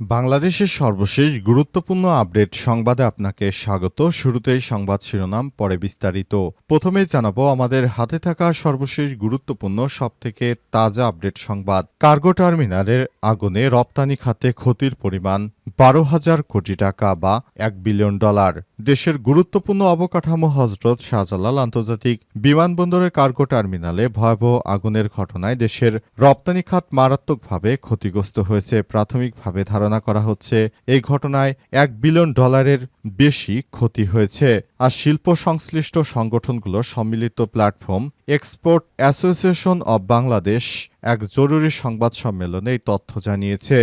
বাংলাদেশের সর্বশেষ গুরুত্বপূর্ণ আপডেট সংবাদে আপনাকে স্বাগত। শুরুতেই সংবাদ শিরোনাম, পরে বিস্তারিত। প্রথমে জানাব আমাদের হাতে থাকা সর্বশেষ গুরুত্বপূর্ণ, সবথেকে তাজা আপডেট সংবাদ। কার্গো টার্মিনালের আগুনে রপ্তানি খাতে ক্ষতির পরিমাণ বারো হাজার কোটি টাকা বা এক বিলিয়ন ডলার। দেশের গুরুত্বপূর্ণ অবকাঠামো হজরত শাহজালাল আন্তর্জাতিক বিমানবন্দরের কার্গো টার্মিনালে ভয়াবহ আগুনের ঘটনায় দেশের রপ্তানি খাত মারাত্মকভাবে ক্ষতিগ্রস্ত হয়েছে। প্রাথমিকভাবে ধারণা করা হচ্ছে এই ঘটনায় এক বিলিয়ন ডলারের বেশি ক্ষতি হয়েছে। আর শিল্প সংশ্লিষ্ট সংগঠনগুলো সম্মিলিত platform export association of Bangladesh এক জরুরি সংবাদ সম্মেলনে এই তথ্য জানিয়েছে।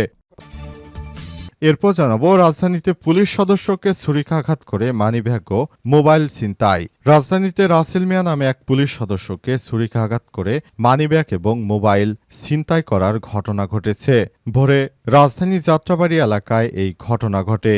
এরপর জানাব, রাজধানীতে পুলিশ সদস্যকে ছুরিকাঘাত করে মানিব্যাগ মোবাইল ছিনতাই। রাজধানীতে রাসেল মিয়া নামে এক পুলিশ সদস্যকে ছুরিকাঘাত করে মানিব্যাগ এবং মোবাইল ছিনতাই করার ঘটনা ঘটেছে। ভোরে রাজধানী যাত্রাবাড়ি এলাকায় এই ঘটনা ঘটে।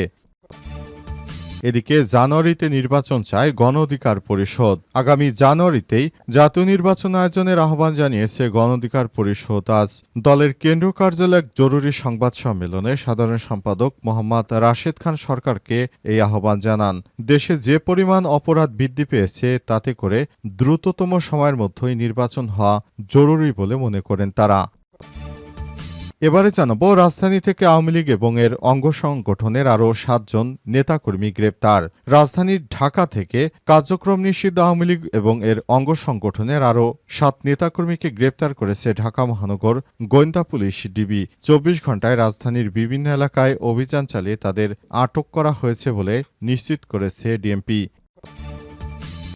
এদিকে জানুয়ারিতে নির্বাচন চায় গণ অধিকার পরিষদ। আগামী জানুয়ারিতেই জাতীয় নির্বাচন আয়োজনের আহ্বান জানিয়েছে গণ অধিকার পরিষদ। আজ দলের কেন্দ্রীয় কার্যালয়ে জরুরি সংবাদ সম্মেলনে সাধারণ সম্পাদক মোহাম্মদ রাশেদ খান সরকারকে এই আহ্বান জানান। দেশে যে পরিমাণ অপরাধ বৃদ্ধি পেয়েছে, তাতে করে দ্রুততম সময়ের মধ্যেই নির্বাচন হওয়া জরুরি বলে মনে করেন তারা। এবারে জানাব, রাজধানী থেকে আওয়ামী লীগ এবং এর অঙ্গ সংগঠনের আরও সাতজন নেতাকর্মী গ্রেপ্তার। রাজধানীর ঢাকা থেকে কার্যক্রম নিষিদ্ধ আওয়ামী লীগ এবং এর অঙ্গ সংগঠনের আরও সাত নেতাকর্মীকে গ্রেপ্তার করেছে ঢাকা মহানগর গোয়েন্দা পুলিশ ডিবি। চব্বিশ ঘন্টায় রাজধানীর বিভিন্ন এলাকায় অভিযান চালিয়ে তাদের আটক করা হয়েছে বলে নিশ্চিত করেছে ডিএমপি।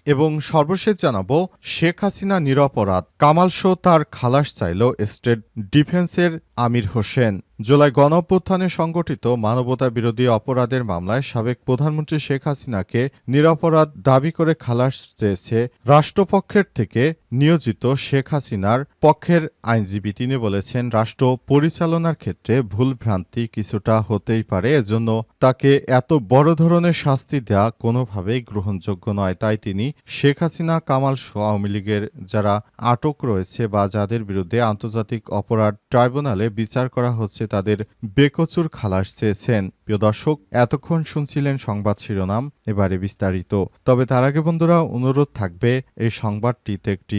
এবং সর্বশেষ জানাব, শেখ হাসিনা নিরপরাধ। কামাল শো তার খালাস চাইল স্টেট ডিফেন্সের আমির হোসেন। জুলাই গণঅভ্যুত্থানে সংগঠিত মানবতা বিরোধী অপরাধের মামলায় সাবেক প্রধানমন্ত্রী শেখ হাসিনাকে নিরপরাধ দাবি করে খালাস চেয়েছে রাষ্ট্রপক্ষের থেকে নিয়োজিত শেখ হাসিনার পক্ষের আইনজীবী। তিনি বলেছেন, রাষ্ট্র পরিচালনার ক্ষেত্রে ভুল ভ্রান্তি কিছুটা হতেই পারে, এজন্য তাকে এত বড় ধরনের শাস্তি দেয়া কোনোভাবেই গ্রহণযোগ্য নয়। তাই তিনি শেখ হাসিনা, কামাল আওয়ামী লীগের যারা আটক রয়েছে বা যাদের বিরুদ্ধে আন্তর্জাতিক অপরাধ ট্রাইব্যুনালে বিচার করা হচ্ছে তাদের বেকচুর খালাস চেয়েছেন। প্রিয় দর্শক, এতক্ষণ শুনছিলেন সংবাদ শিরোনাম, এবারে বিস্তারিত। তবে তার আগে বন্ধুরা, অনুরোধ থাকবে, এই সংবাদটিতে একটি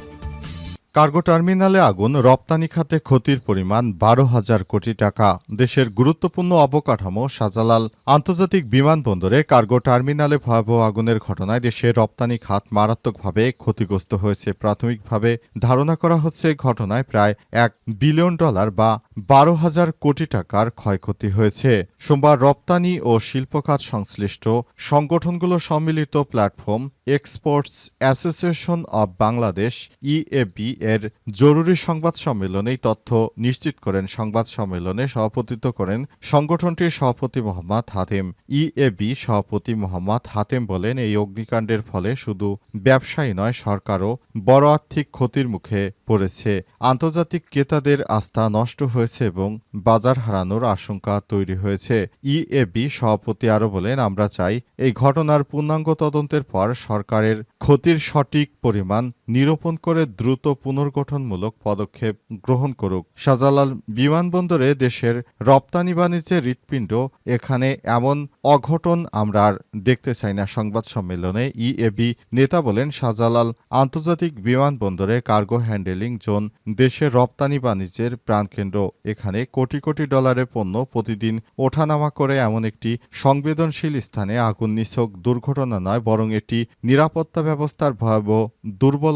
কার্গো টার্মিনালে আগুন, রপ্তানি খাতে ক্ষতির পরিমাণ বারো হাজার কোটি টাকা। দেশের গুরুত্বপূর্ণ অবকাঠামো শাহজালাল আন্তর্জাতিক বিমানবন্দরে কার্গো টার্মিনালে ভয়াবহ আগুনের ঘটনায় দেশের রপ্তানি খাত মারাত্মকভাবে ক্ষতিগ্রস্ত হয়েছে। প্রাথমিকভাবে ধারণা করা হচ্ছে ঘটনায় প্রায় এক বিলিয়ন ডলার বা বারো হাজার কোটি টাকার ক্ষয়ক্ষতি হয়েছে। সোমবার রপ্তানি ও শিল্প খাত সংশ্লিষ্ট সংগঠনগুলো সম্মিলিত platform exports association of Bangladesh, EAB এর জরুরি সংবাদ সম্মেলনে এই তথ্য নিশ্চিত করেন সংবাদ সম্মেলনে সভাপতিত্ব করেন সংগঠনটির সভাপতি মোহাম্মদ হাতেম। ইএবি সভাপতি মোহাম্মদ হাতেম বলেন, এই অগ্নিকাণ্ডের ফলে শুধু ব্যবসায়ী নয়, সরকারও বড় আর্থিক ক্ষতির মুখে পড়েছে। আন্তর্জাতিক ক্রেতাদের আস্থা নষ্ট হয়েছে এবং বাজার হারানোর আশঙ্কা তৈরি হয়েছে। ইএবি সভাপতি আরও বলেন, আমরা চাই এই ঘটনার পূর্ণাঙ্গ তদন্তের পর সরকারের ক্ষতির সঠিক পরিমাণ নিরূপণ করে দ্রুত পুনর্গঠনমূলক পদক্ষেপ গ্রহণ করুক। শাহজালাল বিমানবন্দরে দেশের রপ্তানি বাণিজ্যের হৃৎপিণ্ড, এখানে এমন অঘটন আমরা আর দেখতে চাই না। সংবাদ সম্মেলনে ইএবি নেতা বলেন, শাহজালাল আন্তর্জাতিক বিমানবন্দরে কার্গো হ্যান্ডেলিং জোন দেশের রপ্তানি বাণিজ্যের প্রাণকেন্দ্র। এখানে কোটি কোটি ডলারের পণ্য প্রতিদিন ওঠানামা করে এমন একটি সংবেদনশীল স্থানে আগুন নিছক দুর্ঘটনা নয়, বরং এটি নিরাপত্তা ব্যবস্থার ভয়াবহ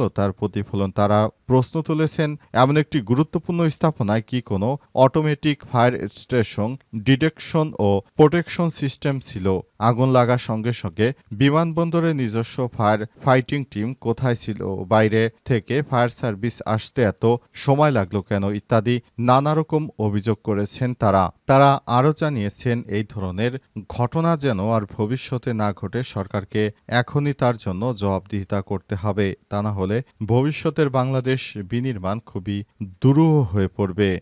দুর্বলতার প্রতিফলন। তারা প্রশ্ন তুলেছেন, এমন একটি গুরুত্বপূর্ণ স্থাপনায় কি কোনো অটোমেটিক ফায়ার স্টেশন ডিটেকশন ও প্রোটেকশন সিস্টেম ছিল? আগুন লাগার সঙ্গে সঙ্গে বিমানবন্দরে নিজস্ব ফায়ার ফাইটিং টিম কোথায় ছিল বাইরে থেকে ফায়ার সার্ভিস আসতে এত সময় লাগল কেন ইত্যাদি নানা রকম অভিযোগ করেছেন তারা। তারা আরও জানিয়েছেন, এই ধরনের ঘটনা যেন আর ভবিষ্যতে না ঘটে, সরকারকে এখনই তার জন্য জবাবদিহিতা করতে হবে। তা না হলে ভবিষ্যতের বাংলাদেশ বিনির্মাণ খুবই দুরূহ হয়ে পড়বে।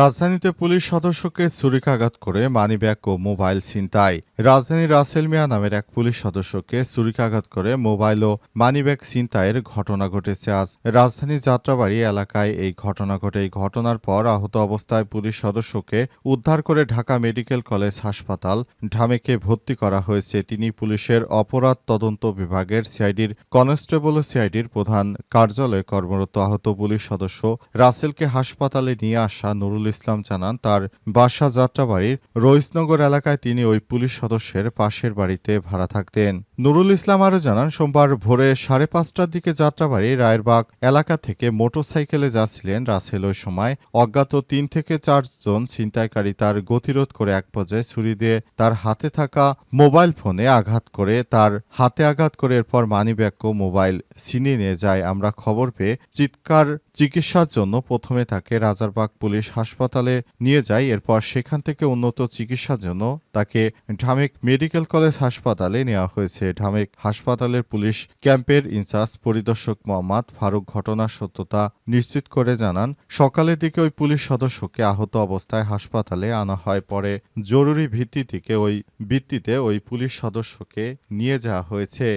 রাজধানীতে পুলিশ সদস্যকে ছুরিকাঘাত করে মানিব্যাগ ও মোবাইল ছিনতাই। রাজধানীর রাসেল মিয়া নামের এক পুলিশ সদস্যকে ছুরিকাঘাত করে মোবাইল ও মানিব্যাগ ছিনতাইয়ের ঘটনা ঘটেছে আজ। রাজধানী যাত্রাবাড়ি এলাকায় এই ঘটনা ঘটে। এই ঘটনার পর আহত অবস্থায় পুলিশ সদস্যকে উদ্ধার করে ঢাকা মেডিকেল কলেজ হাসপাতাল ঢামেকে ভর্তি করা হয়েছে। তিনি পুলিশের অপরাধ তদন্ত বিভাগের সিআইডির কনস্টেবল সিআইডির প্রধান কার্যালয়ে কর্মরত। আহত পুলিশ সদস্য রাসেলকে হাসপাতালে নিয়ে আসা নুরুল ইসলাম জানান, তার বাসা যাত্রাবাড়ির রইসনগর এলাকায় তিনি ওই পুলিশ সদস্যের পাশের বাড়িতে ভাড়া থাকতেন। নুরুল ইসলাম আরও জানান, সোমবার ভোরে সাড়ে পাঁচটার দিকে যাত্রাবাড়ি রায়েরবাগ এলাকা থেকে মোটরসাইকেলে যাচ্ছিলেন রাসেল। ওই সময় অজ্ঞাত তিন থেকে চারজন ছিনতাইকারী তার গতিরোধ করে এক পর্যায়ে ছুরি দিয়ে তার হাতে থাকা মোবাইল ফোনে আঘাত করে তার হাতে আঘাত করে এরপর মানিব্যাগ ও মোবাইল ছিনিয়ে নিয়ে যায়। আমরা খবর পেয়ে চিৎকার চিকিৎসার জন্য প্রথমে তাকে রাজারবাগ পুলিশ হাসপাতালে নিয়ে যায়। এরপর সেখান থেকে উন্নত চিকিৎসার জন্য তাকে ঢামেক মেডিকেল কলেজ হাসপাতালে নেওয়া হয়েছে। ঢামেক হাসপাতালের পুলিশ ক্যাম্পের ইনচার্জ পরিদর্শক মোহাম্মদ ফারুক ঘটনার সত্যতা নিশ্চিত করে জানান, সকালের দিকে ওই পুলিশ সদস্যকে আহত অবস্থায় হাসপাতালে আনা হয়। পরে জরুরি ভিত্তি থেকে ওই ভিত্তিতে ওই পুলিশ সদস্যকে নিয়ে যাওয়া হয়েছে।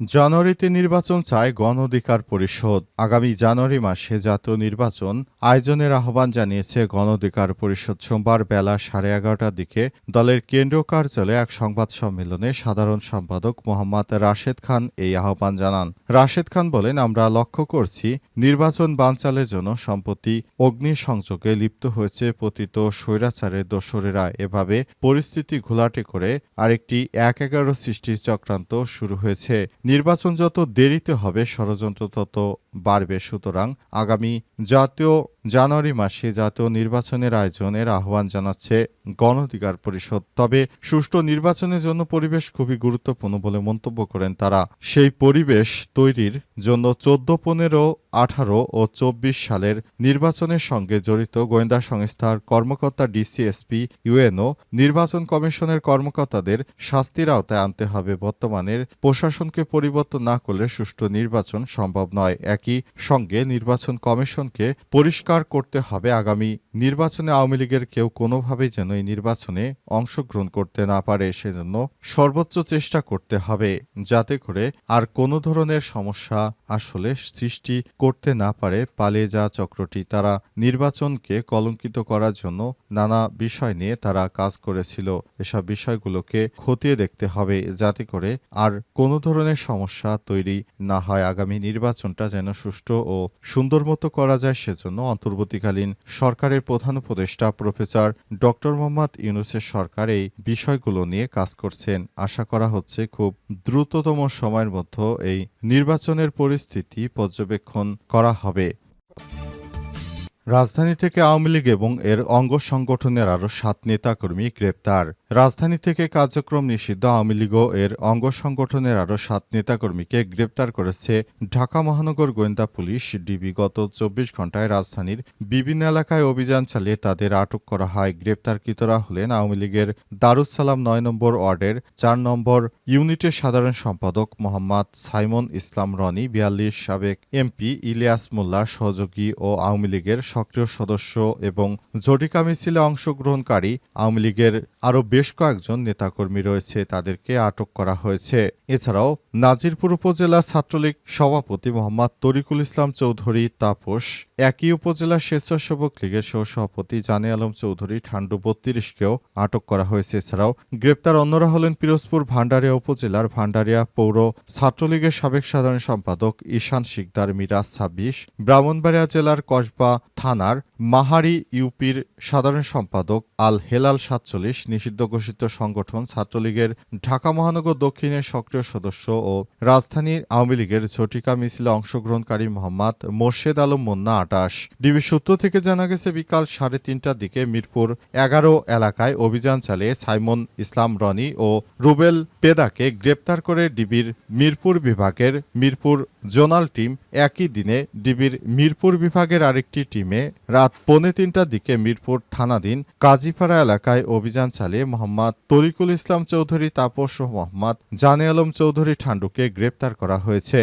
জানুয়ারিতে নির্বাচন চায় গণ অধিকার পরিষদ। আগামী জানুয়ারি মাসে জাতীয় নির্বাচন আয়োজনের আহ্বান জানিয়েছে গণ অধিকার পরিষদ। সোমবার বেলা সাড়ে এগারোটার দিকে দলের কেন্দ্রীয় কার্যালয়ে এক সংবাদ সম্মেলনে সাধারণ সম্পাদক মোহাম্মদ রাশেদ খান এই আহ্বান জানান। রাশেদ খান বলেন, আমরা লক্ষ্য করছি নির্বাচন বানচালের জন্য সম্প্রতি অগ্নিসংযোগে লিপ্ত হয়েছে পতিত স্বৈরাচারের দোসরেরা। এভাবে পরিস্থিতি ঘোলাটে করে আরেকটি এক এগারো সৃষ্টির চক্রান্ত শুরু হয়েছে। নির্বাচন যত দেরিতে হবে ষড়যন্ত্র তত বাড়বে। সুতরাং আগামী জাতীয় জানুয়ারি মাসে জাতীয় নির্বাচনের আয়োজনের আহ্বান জানাচ্ছে গণ অধিকার পরিষদ। তবে সুষ্ঠু নির্বাচনের জন্য পরিবেশ খুবই গুরুত্বপূর্ণ বলে মন্তব্য করেন তারা। সেই পরিবেশ তৈরির জন্য চোদ্দ, পনেরো, আঠারো ও চব্বিশ সালের নির্বাচনের সঙ্গে জড়িত গোয়েন্দা সংস্থার কর্মকর্তা ডিসিএসপি, ইউএনও, নির্বাচন কমিশনের কর্মকর্তাদের শাস্তির আওতায় আনতে হবে। বর্তমানের প্রশাসনকে পরিবর্তন না করলে সুষ্ঠু নির্বাচন সম্ভব নয়। একই সঙ্গে নির্বাচন কমিশনকে পরিষ্কার করতে হবে আগামী নির্বাচনে আওয়ামী লীগের কেউ কোনোভাবেই যেন এই নির্বাচনে অংশগ্রহণ করতে না পারে, সেজন্য সর্বোচ্চ চেষ্টা করতে হবে। যাতে করে আর কোনো ধরনের সমস্যা আসলে সৃষ্টি করতে না পারে পালিয়ে যাওয়া চক্রটি। তারা নির্বাচনকে কলঙ্কিত করার জন্য নানা বিষয় নিয়ে তারা কাজ করেছিল। এসব বিষয়গুলোকে খতিয়ে দেখতে হবে, যাতে করে আর কোনো ধরনের সমস্যা তৈরি না হয়। আগামী নির্বাচনটা যেন সুষ্ঠু ও সুন্দর মতো করা যায়, সেজন্য অন্তর্বর্তীকালীন সরকারের প্রধান উপদেষ্টা প্রফেসর ডক্টর মোহাম্মদ ইউনুসের সরকার এই বিষয়গুলো নিয়ে কাজ করছেন। আশা করা হচ্ছে খুব দ্রুততম সময়ের মধ্যে এই নির্বাচনের পরিস্থিতি পর্যবেক্ষণ করা হবে। রাজধানী থেকে আওয়ামী লীগ এবং এর অঙ্গ সংগঠনের আরও সাত নেতাকর্মী গ্রেপ্তার। রাজধানী থেকে কার্যক্রম নিষিদ্ধ আওয়ামী লীগ ও এর অঙ্গ সংগঠনের আরও সাত নেতাকর্মীকে গ্রেপ্তার করেছে ঢাকা মহানগর গোয়েন্দা পুলিশ ডিবি। গত চব্বিশ ঘন্টায় রাজধানীর বিভিন্ন এলাকায় অভিযান চালিয়ে তাদের আটক করা হয়। গ্রেপ্তারকৃতরা হলেন আওয়ামী লীগের দারুসালাম নয় নম্বর ওয়ার্ডের চার নম্বর ইউনিটের সাধারণ সম্পাদক মোহাম্মদ সাইমন ইসলাম রনি, বিয়াল্লিশ সাবেক এমপি ইলিয়াস মোল্লার সহযোগী ও আওয়ামী লীগের সক্রিয় সদস্য এবং জটিকা মিছিলে অংশগ্রহণকারী আওয়ামী লীগের আরও বেশ কয়েকজন নেতাকর্মী রয়েছে তাদেরকে আটক করা হয়েছে। এছাড়াও নাজিরপুর উপজেলা ছাত্রলীগ সভাপতি মোহাম্মদ তরিকুল ইসলাম চৌধুরী, তাপস একই উপজেলা স্বেচ্ছাসেবক লীগের সহসভাপতি জানে আলম চৌধুরী ঠান্ডু বত্রিশকেও আটক করা হয়েছে। এছাড়াও গ্রেপ্তার অন্যরা হলেন পিরোজপুর ভান্ডারিয়া উপজেলার ভান্ডারিয়া পৌর ছাত্রলীগের সাবেক সাধারণ সম্পাদক ঈশান শিকদার মিরাজ ছাব্বিশ, ব্রাহ্মণবাড়িয়া জেলার কসবা থানার মাহারি ইউপির সাধারণ সম্পাদক আল হেলাল সাতচল্লিশ, নিষিদ্ধ ঘোষিত সংগঠন ছাত্রলীগের ঢাকা মহানগর দক্ষিণের সক্রিয় সদস্য ও রাজধানীর আওয়ামী লীগের ঝটিকা মিছিলে অংশগ্রহণকারী মোহাম্মদ মোর্শেদ আলম মুন্না আটাশ। ডিবি সূত্র থেকে জানা গেছে, বিকাল সাড়ে তিনটার দিকে মিরপুর এগারো এলাকায় অভিযান চালিয়ে সাইমন ইসলাম রনি ও রুবেল পেদাকে গ্রেপ্তার করে ডিবির মিরপুর বিভাগের মিরপুর জোনাল টিম একই দিনে ডিবির মিরপুর বিভাগের আরেকটি টিমে রাত পৌনে তিনটার দিকে মিরপুর থানাধীন কাজীপাড়া এলাকায় অভিযান চালিয়ে মোহাম্মদ তরিকুল ইসলাম চৌধুরী, তাপস ও মোহাম্মদ জানে আলম চৌধুরী ঠান্ডুকে গ্রেপ্তার করা হয়েছে।